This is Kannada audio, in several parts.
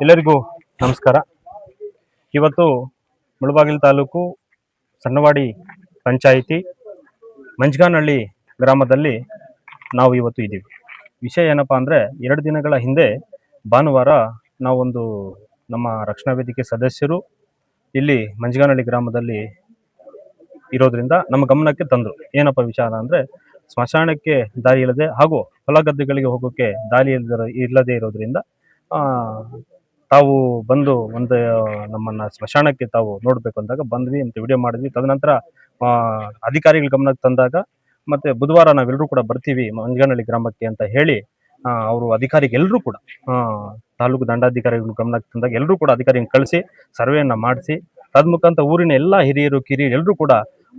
ಎಲ್ಲರಿಗೂ ನಮಸ್ಕಾರ. ಇವತ್ತು ಮುಳಬಾಗಿಲು ತಾಲೂಕು ಸಣ್ಣವಾಡಿ ಪಂಚಾಯಿತಿ ಮಂಜ್ಗಾನಹಳ್ಳಿ ಗ್ರಾಮದಲ್ಲಿ ನಾವು ಇವತ್ತು ಇದ್ದೀವಿ. ವಿಷಯ ಏನಪ್ಪ ಅಂದರೆ ಎರಡು ದಿನಗಳ ಹಿಂದೆ ಭಾನುವಾರ ನಾವೊಂದು ನಮ್ಮ ರಕ್ಷಣಾ ವೇದಿಕೆ ಸದಸ್ಯರು ಇಲ್ಲಿ ಮಂಜ್ಗಾನಹಳ್ಳಿ ಗ್ರಾಮದಲ್ಲಿ ಇರೋದ್ರಿಂದ ನಮ್ಮ ಗಮನಕ್ಕೆ ತಂದರು. ಏನಪ್ಪ ವಿಚಾರ ಅಂದರೆ ಸ್ಮಶಾನಕ್ಕೆ ದಾರಿ ಇಲ್ಲದೆ ಹಾಗೂ ಹೊಲ ಗದ್ದೆಗಳಿಗೆ ಹೋಗೋಕ್ಕೆ ದಾರಿ ಇಲ್ಲದ ಇಲ್ಲದೆ ಇರೋದ್ರಿಂದ ತಾವು ಬಂದು ಒಂದು ನಮ್ಮನ್ನ ಸ್ಮಶಾನಕ್ಕೆ ತಾವು ನೋಡಬೇಕು ಅಂದಾಗ ಬಂದ್ವಿ ಅಂತ ವಿಡಿಯೋ ಮಾಡಿದ್ವಿ. ತದನಂತರ ಅಧಿಕಾರಿಗಳ ಗಮನಕ್ಕೆ ತಂದಾಗ ಮತ್ತೆ ಬುಧವಾರ ನಾವೆಲ್ಲರೂ ಕೂಡ ಬರ್ತೀವಿ ಮಂಜನಹಳ್ಳಿ ಗ್ರಾಮಕ್ಕೆ ಅಂತ ಹೇಳಿ ಅವರು ಅಧಿಕಾರಿಗೆಲ್ಲರೂ ಕೂಡ ತಾಲೂಕು ದಂಡಾಧಿಕಾರಿಗಳು ಗಮನಕ್ಕೆ ತಂದಾಗ ಎಲ್ಲರೂ ಕೂಡ ಅಧಿಕಾರಿಗಳನ್ನ ಕಳಿಸಿ, ಸರ್ವೆಯನ್ನ ಮಾಡಿಸಿ ತದ್ಮುಖಾಂತರ ಊರಿನ ಎಲ್ಲ ಹಿರಿಯರು, ಕಿರಿಯರು ಎಲ್ಲರೂ ಕೂಡ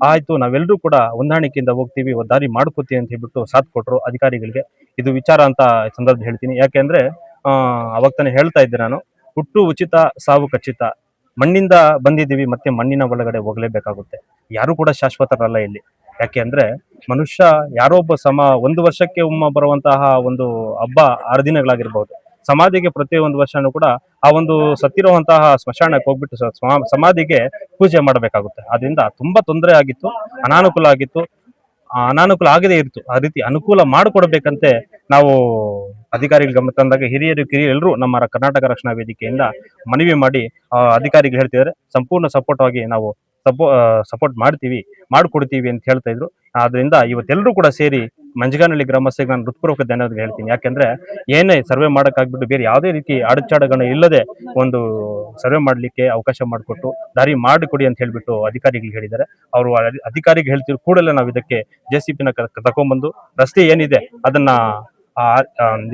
ಆಯ್ತು ನಾವೆಲ್ಲರೂ ಕೂಡ ಹೊಂದಾಣಿಕೆಯಿಂದ ಹೋಗ್ತೀವಿ ದಾರಿ ಮಾಡ್ಕೋತೀವಿ ಅಂತ ಹೇಳ್ಬಿಟ್ಟು ಸಾಥ್ ಕೊಟ್ರು ಅಧಿಕಾರಿಗಳಿಗೆ. ಇದು ವಿಚಾರ ಅಂತ ಸಂದರ್ಭ ಹೇಳ್ತೀನಿ. ಯಾಕೆಂದ್ರೆ ಅವಾಗ ತಾನೇ ಹೇಳ್ತಾ ಇದ್ದೆ ನಾನು. ಹುಟ್ಟು ಉಚಿತ, ಸಾವು ಖಚಿತ. ಮಣ್ಣಿಂದ ಬಂದಿದ್ದೀವಿ, ಮತ್ತೆ ಮಣ್ಣಿನ ಒಳಗಡೆ ಹೋಗಲೇಬೇಕಾಗುತ್ತೆ. ಯಾರು ಕೂಡ ಶಾಶ್ವತರಲ್ಲ ಇಲ್ಲಿ. ಯಾಕೆ ಅಂದ್ರೆ, ಮನುಷ್ಯ ಒಬ್ಬ ಸಮ, ಒಂದು ವರ್ಷಕ್ಕೆ ಒಮ್ಮ ಬರುವಂತಹ ಒಂದು ಹಬ್ಬ ಆರು ದಿನಗಳಾಗಿರ್ಬಹುದು ಸಮಾಧಿಗೆ ಪ್ರತಿ ಒಂದು ವರ್ಷನೂ ಕೂಡ ಆ ಒಂದು ಸತ್ತಿರುವಂತಹ ಸ್ಮಶಾನಕ್ಕೆ ಹೋಗ್ಬಿಟ್ಟು ಸಮಾಧಿಗೆ ಪೂಜೆ ಮಾಡಬೇಕಾಗುತ್ತೆ. ಅದರಿಂದ ತುಂಬಾ ತೊಂದರೆ ಆಗಿತ್ತು, ಅನಾನುಕೂಲ ಆಗಿತ್ತು. ಅನಾನುಕೂಲ ಆಗದೇ ಇತ್ತು ಆ ರೀತಿ ಅನುಕೂಲ ಮಾಡಿಕೊಡ್ಬೇಕಂತೆ ನಾವು ಅಧಿಕಾರಿಗಳ ಗಮನ ತಂದಾಗ ಹಿರಿಯರು, ಕಿರಿಯರೆಲ್ಲರೂ ನಮ್ಮ ಕರ್ನಾಟಕ ರಕ್ಷಣಾ ವೇದಿಕೆಯಿಂದ ಮನವಿ ಮಾಡಿ ಅಧಿಕಾರಿಗಳು ಹೇಳ್ತಿದ್ದಾರೆ. ಸಂಪೂರ್ಣ ಸಪೋರ್ಟ್ ಆಗಿ ನಾವು ಸಪೋ ಸಪೋರ್ಟ್ ಮಾಡ್ತೀವಿ, ಮಾಡಿಕೊಡ್ತೀವಿ ಅಂತ ಹೇಳ್ತಾ ಇದ್ರು. ಆದ್ರಿಂದ ಇವತ್ತೆಲ್ಲರೂ ಕೂಡ ಸೇರಿ ಮಂಜಗಾನಹಳ್ಳಿ ಗ್ರಾಮಸ್ಥರಿಗೆ ನಾನು ಹೃತ್ಪೂರ್ವಕ ಧನ್ಯವಾದ ಹೇಳ್ತೀನಿ. ಯಾಕೆಂದ್ರೆ ಏನೇ ಸರ್ವೆ ಮಾಡೋಕ್ಕಾಗ್ಬಿಟ್ಟು ಬೇರೆ ಯಾವುದೇ ರೀತಿ ಅಡಚಾಡಗಳು ಇಲ್ಲದೆ ಒಂದು ಸರ್ವೆ ಮಾಡಲಿಕ್ಕೆ ಅವಕಾಶ ಮಾಡಿಕೊಟ್ಟು, ದಾರಿ ಮಾಡಿಕೊಡಿ ಅಂತ ಹೇಳಿಬಿಟ್ಟು ಅಧಿಕಾರಿಗಳು ಹೇಳಿದ್ದಾರೆ. ಅವರು ಅಧಿಕಾರಿಗೆ ಹೇಳ್ತಿದ್ರು ಕೂಡಲೇ ನಾವು ಇದಕ್ಕೆ ಜೆ ಸಿ ಪಿನ ತಗೊಂಡ್ಬಂದು ರಸ್ತೆ ಏನಿದೆ ಅದನ್ನ ಆ,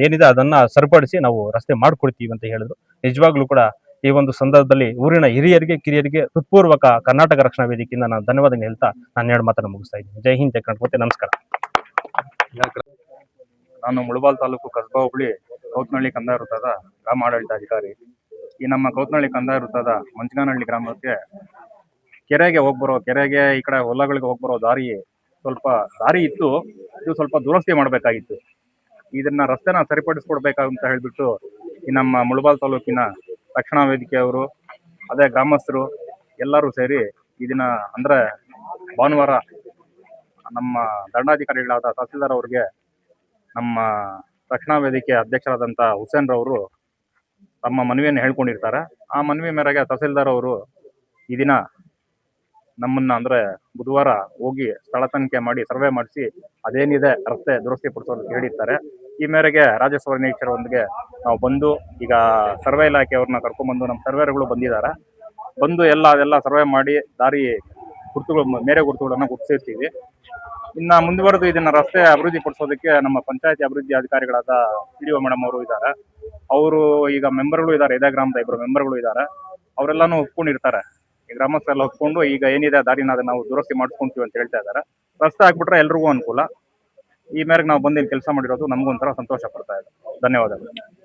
ಏನಿದೆ ಅದನ್ನ ಸರಿಪಡಿಸಿ ನಾವು ರಸ್ತೆ ಮಾಡ್ಕೊಡ್ತೀವಿ ಅಂತ ಹೇಳಿದ್ರು. ನಿಜವಾಗ್ಲೂ ಕೂಡ ಈ ಒಂದು ಸಂದರ್ಭದಲ್ಲಿ ಊರಿನ ಹಿರಿಯರಿಗೆ ಕಿರಿಯರಿಗೆ ಹೃತ್ಪೂರ್ವಕ ಕರ್ನಾಟಕ ರಕ್ಷಣಾ ವೇದಿಕೆಯಿಂದ ನಾನು ಧನ್ಯವಾದ ಹೇಳ್ತಾ ನಾನು ಎರಡು ಮಾತನ್ನು ಮುಗಿಸ್ತಾ ಇದ್ದೀನಿ. ಜೈ ಹಿಂದ್ ಜೈ ಕರ್ನಾಟಕ. ನಮಸ್ಕಾರ. ನಾನು ಮುಳಬಾಲ್ ತಾಲೂಕು ಕಸ್ಬಾ ಹುಬ್ಳಿ ಕೌತ್ನಹಳ್ಳಿ ಕಂದಾಯ ವೃತ್ತದ ಗ್ರಾಮ ಆಡಳಿತಾಧಿಕಾರಿ ಈ ನಮ್ಮ ಕೌತ್ನಹಳ್ಳಿ ಕಂದಾಯ ವೃತ್ತದ ಮಂಚಗಾನಹಳ್ಳಿ ಗ್ರಾಮಕ್ಕೆ ಕೆರೆಗೆ ಹೋಗ್ಬರೋ ಕೆರೆಗೆ ಈ ಕಡೆ ಹೊಲಗಳಿಗೆ ಹೋಗ್ಬರೋ ದಾರಿ ಸ್ವಲ್ಪ ದಾರಿ ಇತ್ತು. ಇದು ಸ್ವಲ್ಪ ದುರಸ್ತಿ ಮಾಡಬೇಕಾಗಿತ್ತು. ಇದನ್ನ ರಸ್ತೆನ ಸರಿಪಡಿಸ್ಕೊಡ್ಬೇಕಂತ ಹೇಳ್ಬಿಟ್ಟು ಈ ನಮ್ಮ ಮುಳಬಾಲ್ ತಾಲೂಕಿನ ರಕ್ಷಣಾ ವೇದಿಕೆಯವರು ಅದೇ ಗ್ರಾಮಸ್ಥರು ಎಲ್ಲರೂ ಸೇರಿ ಇದನ್ನ ಅಂದ್ರೆ ಭಾನುವಾರ ನಮ್ಮ ದಂಡಾಧಿಕಾರಿಗಳಾದ ತಹಸೀಲ್ದಾರ್ ಅವ್ರಿಗೆ ನಮ್ಮ ರಕ್ಷಣಾ ವೇದಿಕೆ ಅಧ್ಯಕ್ಷರಾದಂಥ ಹುಸೇನ್ ರವರು ತಮ್ಮ ಮನವಿಯನ್ನು ಹೇಳ್ಕೊಂಡಿರ್ತಾರೆ. ಆ ಮನವಿ ಮೇರೆಗೆ ತಹಸೀಲ್ದಾರ್ ಅವರು ಈ ದಿನ ನಮ್ಮನ್ನ ಅಂದ್ರೆ ಬುಧವಾರ ಹೋಗಿ ಸ್ಥಳ ತನಿಖೆ ಮಾಡಿ ಸರ್ವೆ ಮಾಡಿಸಿ ಅದೇನಿದೆ ರಸ್ತೆ ದುರಸ್ತಿ ಪಡಿಸೋದು ಹೇಳಿರ್ತಾರೆ. ಈ ಮೇರೆಗೆ ರಾಜಸ್ವ ನಿರೀಕ್ಷರೊಂದಿಗೆ ನಾವು ಬಂದು ಈಗ ಸರ್ವೆ ಇಲಾಖೆಯವ್ರನ್ನ ಕರ್ಕೊಂಡ್ಬಂದು ನಮ್ಮ ಸರ್ವೇರ್ಗಳು ಬಂದಿದ್ದಾರೆ. ಬಂದು ಎಲ್ಲ ಅದೆಲ್ಲ ಸರ್ವೆ ಮಾಡಿ ದಾರಿ ಗುರುತುಗಳು ಮೇರೆ ಗುರುತುಗಳನ್ನ ಗುರುತಿಸಿರ್ತೀವಿ. ಇನ್ನ ಮುಂದುವರೆದು ಇದನ್ನ ರಸ್ತೆ ಅಭಿವೃದ್ಧಿ ಪಡಿಸೋದಕ್ಕೆ ನಮ್ಮ ಪಂಚಾಯತಿ ಅಭಿವೃದ್ಧಿ ಅಧಿಕಾರಿಗಳಾದ ಪಿ ಡಿ ಒ ಮೇಡಮ್ ಅವರು ಇದ್ದಾರೆ. ಅವರು ಈಗ ಮೆಂಬರ್ಗಳು ಇದ್ದಾರೆ. ಇದೇ ಗ್ರಾಮದ ಇಬ್ಬರು ಮೆಂಬರ್ಗಳು ಇದ್ದಾರೆ. ಅವರೆಲ್ಲಾನು ಒಪ್ಕೊಂಡಿರ್ತಾರೆ. ಈ ಗ್ರಾಮಸ್ಥರೆಲ್ಲ ಒಪ್ಕೊಂಡು ಈಗ ಏನಿದೆ ದಾರಿನ ನಾವು ದುರಸ್ತಿ ಮಾಡಿಸ್ಕೊಂತೀವಿ ಅಂತ ಹೇಳ್ತಾ ಇದ್ದಾರೆ. ರಸ್ತೆ ಹಾಕ್ಬಿಟ್ರೆ ಎಲ್ರಿಗೂ ಅನುಕೂಲ. ಈ ಮೇರೆಗೆ ನಾವು ಬಂದು ಇಲ್ಲಿ ಕೆಲಸ ಮಾಡಿರೋದು ನಮಗೂ ಒಂಥರ ಸಂತೋಷ ಪಡ್ತಾ ಇದೆ. ಧನ್ಯವಾದಗಳು.